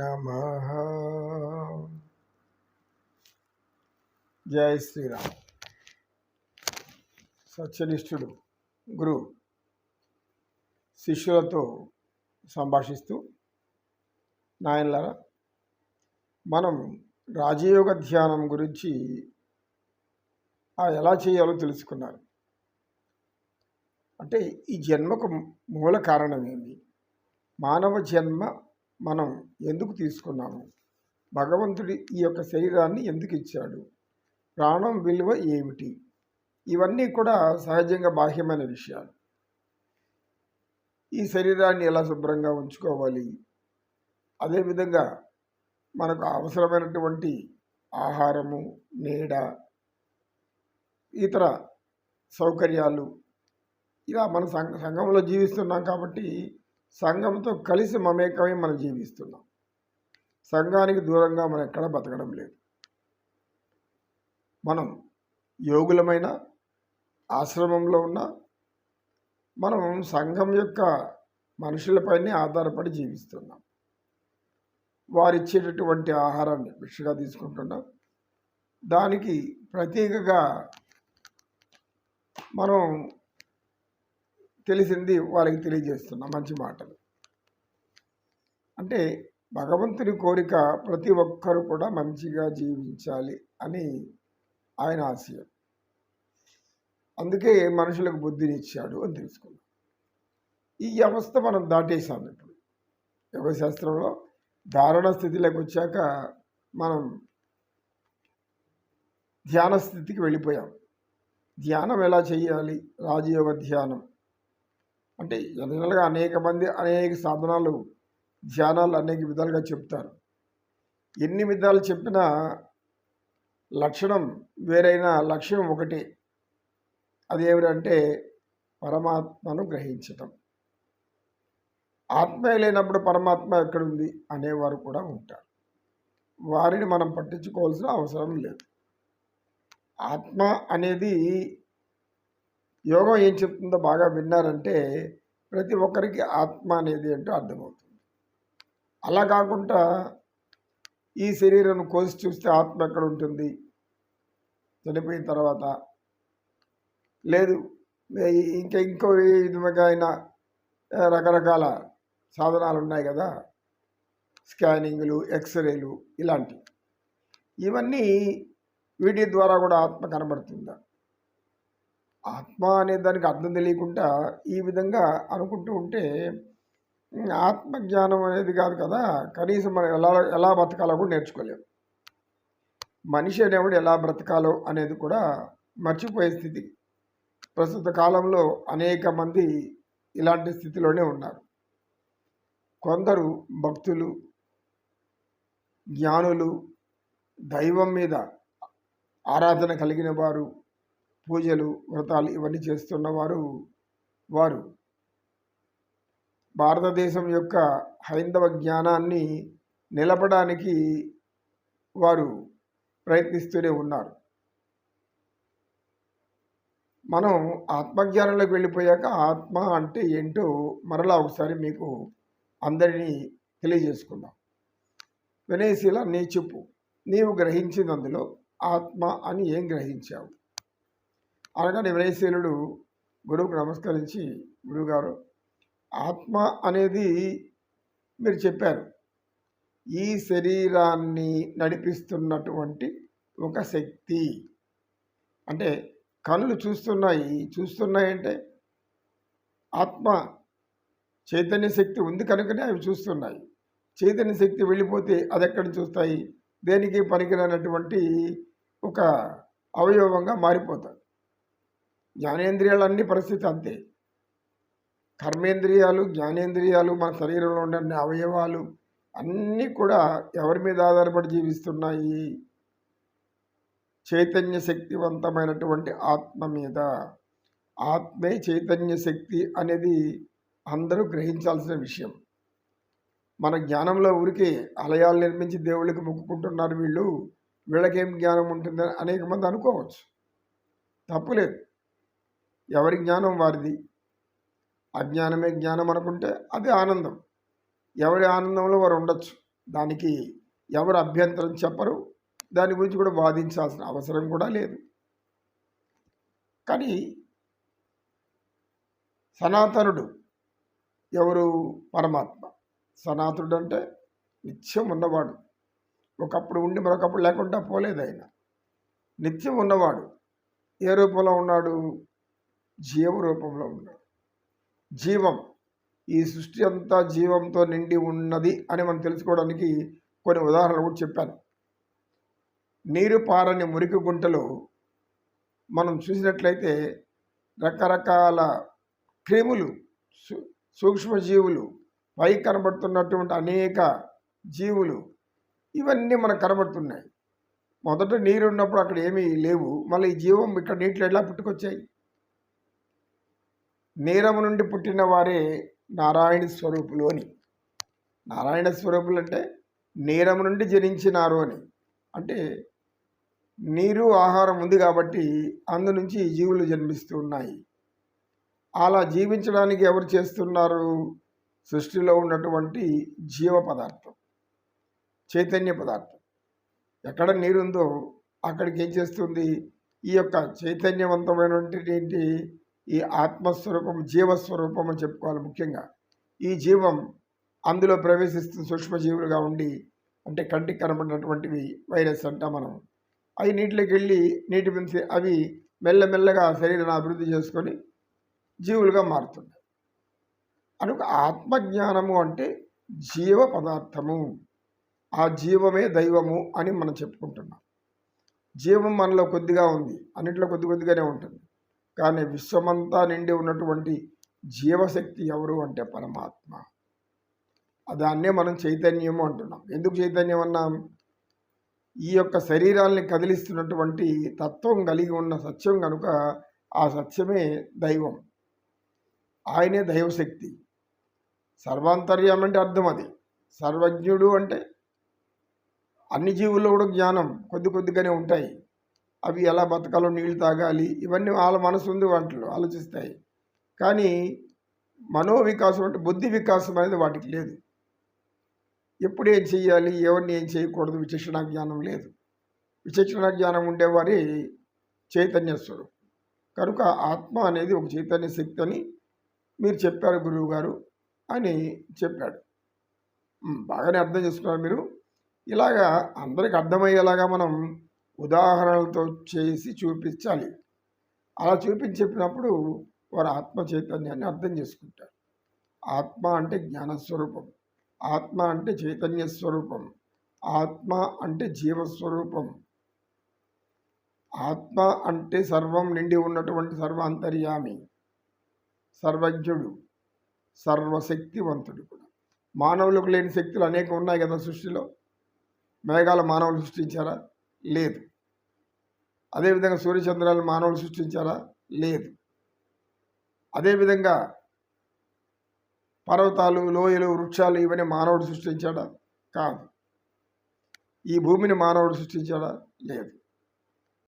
నమ. జై శ్రీరామ్. సత్యనిష్ఠుడు గురు శిష్యులతో సంభాషిస్తూ నాయనలారా మనం రాజయోగ ధ్యానం గురించి ఎలా చేయాలో తెలుసుకున్నారు. అంటే ఈ జన్మకు మూల కారణం ఏంది మానవ జన్మ మనం ఎందుకు తీసుకున్నాము? భగవంతుడి ఈ యొక్క శరీరాన్ని ఎందుకు ఇచ్చాడు? ప్రాణం విలువ ఏమిటి? ఇవన్నీ కూడా సహజంగా బాహ్యమైన విషయాలు. ఈ శరీరాన్ని ఎలా శుభ్రంగా ఉంచుకోవాలి? అదేవిధంగా మనకు అవసరమైనటువంటి ఆహారము నీడ ఇతర సౌకర్యాలు ఇలా మన సంఘ సంఘంలో జీవిస్తున్నాం కాబట్టి సంఘంతో కలిసి మమేకమై మనం జీవిస్తున్నాం. సంఘానికి దూరంగా మనం ఎక్కడ బతకడం లేదు. మనం యోగులమైన ఆశ్రమంలో ఉన్న మనం సంఘం యొక్క మనుషులపైనే ఆధారపడి జీవిస్తున్నాం. వారిచ్చేటటువంటి ఆహారాన్ని భిక్షగా తీసుకుంటున్నాం. దానికి ప్రత్యేకగా మనం తెలిసింది వాళ్ళకి తెలియజేస్తున్న మంచి మాటలు. అంటే భగవంతుని కోరిక ప్రతి ఒక్కరు కూడా మంచిగా జీవించాలి అని ఆయన ఆశయం. అందుకే మనుషులకు బుద్ధినిచ్చాడు అని తెలుసుకున్నాం ఈ అవస్థ మనం దాటేశాం ఇప్పుడు. యోగశాస్త్రంలో ధారణ స్థితిలోకి వచ్చాక మనం ధ్యాన స్థితికి వెళ్ళిపోయాం. ధ్యానం ఎలా చేయాలి? రాజయోగ ధ్యానం. అంటే జనరల్గా అనేక మంది అనేక సాధనాలు ధ్యానాలు అనేక విధాలుగా చెప్తారు. ఎన్ని విధాలు చెప్పినా లక్షణం వేరైన లక్ష్యం ఒకటి. అదేమిటంటే పరమాత్మను గ్రహించటం. ఆత్మ లేనప్పుడు పరమాత్మ ఎక్కడుంది అనేవారు కూడా ఉంటారు. వారిని మనం పట్టించుకోవాల్సిన అవసరం లేదు. ఆత్మ అనేది యోగం ఏం చెప్తుందో బాగా విన్నారంటే ప్రతి ఒక్కరికి ఆత్మ అనేది ఏంటో అర్థమవుతుంది. అలా కాకుండా ఈ శరీరం కోసి చూస్తే ఆత్మ ఎక్కడ ఉంటుంది? చనిపోయిన తర్వాత. లేదు ఇంకా ఇంకో విధంగా అయినా రకరకాల సాధనాలు ఉన్నాయి కదా? స్కానింగ్లు ఎక్స్రేలు ఇలాంటివి. ఇవన్నీ వీటి ద్వారా కూడా ఆత్మ కనబడుతుందా? ఆత్మ అనే దానికి అర్థం తెలియకుండా ఈ విధంగా అనుకుంటూ ఉంటే ఆత్మజ్ఞానం అనేది కాదు కదా కనీసం మనం ఎలా ఎలా బ్రతకాలో కూడా నేర్చుకోలేము మనిషి అనేవాడు ఎలా బ్రతకాలో అనేది కూడా మర్చిపోయే స్థితి. ప్రస్తుత కాలంలో అనేక మంది ఇలాంటి స్థితిలోనే ఉన్నారు. కొందరు భక్తులు జ్ఞానులు దైవం మీద ఆరాధన కలిగిన వారు పూజలు వ్రతాలు ఇవన్నీ చేస్తున్నవారు వారు. భారతదేశం యొక్క హైందవ జ్ఞానాన్ని నిలపడానికి వారు ప్రయత్నిస్తూనే ఉన్నారు. మనం ఆత్మజ్ఞానంలోకి వెళ్ళిపోయాక ఆత్మ అంటే ఏంటో మరలా ఒకసారి మీకు అందరినీ తెలియజేసుకుందాం. వినయశీల నీ చెప్పు. నీవు గ్రహించినందులో ఆత్మ అని ఏం గ్రహించావు? అనగా వినయశీలుడు గురువుకు నమస్కరించి గురువుగారు ఆత్మ అనేది మీరు చెప్పారు. ఈ శరీరాన్ని నడిపిస్తున్నటువంటి ఒక శక్తి. అంటే కళ్ళు చూస్తున్నాయి చూస్తున్నాయంటే ఆత్మ చైతన్య శక్తి ఉంది కనుకనే అవి చూస్తున్నాయి. చైతన్య శక్తి వెళ్ళిపోతే అది ఎక్కడ చూస్తాయి దేనికి పనికిరానటువంటి ఒక అవయవంగా మారిపోతాయి. జ్ఞానేంద్రియాలన్నీ పరిస్థితి అంతే. కర్మేంద్రియాలు జ్ఞానేంద్రియాలు మన శరీరంలో ఉండే అవయవాలు అన్నీ కూడా ఎవరి మీద ఆధారపడి జీవిస్తున్నాయి? చైతన్య శక్తివంతమైనటువంటి ఆత్మ మీద. ఆత్మే చైతన్య శక్తి అనేది అందరూ గ్రహించాల్సిన విషయం. మన జ్ఞానంలో ఊరికే ఆలయాలు నిర్మించి దేవుళ్ళకి మొక్కుకుంటున్నారు వీళ్ళు. వీళ్ళకేం జ్ఞానం ఉంటుందని అనేక మంది అనుకోవచ్చు. తప్పులేదు ఎవరి జ్ఞానం వారిది? అజ్ఞానమే జ్ఞానం అనుకుంటే అది ఆనందం. ఎవరి ఆనందంలో వారు ఉండొచ్చు. దానికి ఎవరు అభ్యంతరం చెప్పరు. దాని గురించి కూడా వాదించాల్సిన అవసరం కూడా లేదు. కానీ సనాతనుడు ఎవరు? పరమాత్మ. సనాతనుడు అంటే నిత్యం ఉన్నవాడు. ఒకప్పుడు ఉండి మరొకప్పుడు లేకుండా పోలేదు ఆయన. నిత్యం ఉన్నవాడు. ఏ రూపంలో ఉన్నాడు? జీవ రూపంలో ఉన్నాడు. జీవం ఈ సృష్టి అంతా జీవంతో నిండి ఉన్నది అని మనం తెలుసుకోవడానికి కొన్ని ఉదాహరణలు కూడా చెప్పాను. నీరు పారని మురికి గుంటలో మనం చూసినట్లయితే రకరకాల క్రిములు సు- సూక్ష్మజీవులు పై కనబడుతున్నటువంటి అనేక జీవులు ఇవన్నీ మనకు కనబడుతున్నాయి. మొదట నీరు ఉన్నప్పుడు అక్కడ ఏమీ లేవు. మళ్ళీ ఈ జీవం ఇక్కడ నీటిలో ఎలా పుట్టుకొచ్చాయి? నేరము నుండి పుట్టిన వారే నారాయణ స్వరూపులు అని. నారాయణ స్వరూపులు అంటే నేరము నుండి జనించినారు అని. అంటే నీరు ఆహారం ఉంది కాబట్టి అందు నుంచి జీవులు జన్మిస్తూ ఉన్నాయి. అలా జీవించడానికి ఎవరు చేస్తున్నారు? సృష్టిలో ఉన్నటువంటి జీవ పదార్థం చైతన్య పదార్థం. ఎక్కడ నీరుందో అక్కడికి ఏం చేస్తుంది? ఈ యొక్క చైతన్యవంతమైనటువంటి ఈ ఆత్మస్వరూపం జీవస్వరూపం అని చెప్పుకోవాలి ముఖ్యంగా. ఈ జీవం అందులో ప్రవేశిస్తున్న సూక్ష్మజీవులుగా ఉండి అంటే కంటికి కనబడినటువంటివి వైరస్ అంటాం మనం. అవి నీటిలోకి వెళ్ళి నీటి మించి అవి మెల్లమెల్లగా శరీరాన్ని అభివృద్ధి చేసుకొని జీవులుగా మారుతున్నాయి. కనుక ఆత్మజ్ఞానము అంటే జీవ పదార్థము. ఆ జీవమే దైవము అని మనం చెప్పుకుంటున్నాం. జీవం మనలో కొద్దిగా ఉంది. అన్నింటిలో కొద్ది కొద్దిగానే ఉంటుంది. కానీ విశ్వమంతా నిండి ఉన్నటువంటి జీవశక్తి ఎవరు అంటే పరమాత్మ. దాన్నే మనం చైతన్యము అంటున్నాం. ఎందుకు చైతన్యం అన్నాం? ఈ యొక్క శరీరాల్ని కదిలిస్తున్నటువంటి తత్వం కలిగి ఉన్న సత్యం కనుక ఆ సత్యమే దైవం. ఆయనే దైవశక్తి. సర్వాంతర్యం అంటే అర్థం అది. సర్వజ్ఞుడు అంటే అన్ని జీవుల్లో కూడా జ్ఞానం కొద్ది కొద్దిగానే ఉంటాయి. అవి ఎలా బతకాలో నీళ్ళు తాగాలి ఇవన్నీ వాళ్ళ మనసు ఉంది వాటిలో ఆలోచిస్తాయి. కానీ మనో వికాసం అంటే బుద్ధి వికాసం అనేది వాటికి లేదు. ఎప్పుడు ఏం చేయాలి ఎవరిని ఏం చేయకూడదు విచక్షణ జ్ఞానం లేదు. విచక్షణ జ్ఞానం ఉండేవారి చైతన్య కనుక ఆత్మ అనేది ఒక చైతన్య శక్తి అని మీరు చెప్పారు గురువు గారు అని చెప్పాడు. బాగానే అర్థం చేసుకున్నారు మీరు. ఇలాగా అందరికి అర్థమయ్యేలాగా మనం ఉదాహరణలతో చేసి చూపించాలి. అలా చూపించి చెప్పినప్పుడు వారు ఆత్మ చైతన్యాన్ని అర్థం చేసుకుంటారు. ఆత్మ అంటే జ్ఞానస్వరూపం. ఆత్మ అంటే చైతన్య స్వరూపం. ఆత్మ అంటే జీవస్వరూపం. ఆత్మ అంటే సర్వం నిండి ఉన్నటువంటి సర్వాంతర్యామి. సర్వజ్ఞుడు. సర్వశక్తివంతుడు కూడా. మానవులకు లేని శక్తులు అనేకం ఉన్నాయి కదా సృష్టిలో. మేఘాలు మానవులు సృష్టించారా? లేదు. అదేవిధంగా సూర్యచంద్రాలు మానవులు సృష్టించారా? లేదు. అదేవిధంగా పర్వతాలు లోయలు వృక్షాలు ఇవన్నీ మానవుడు సృష్టించాడా? కాదు. ఈ భూమిని మానవుడు సృష్టించాడా? లేదు.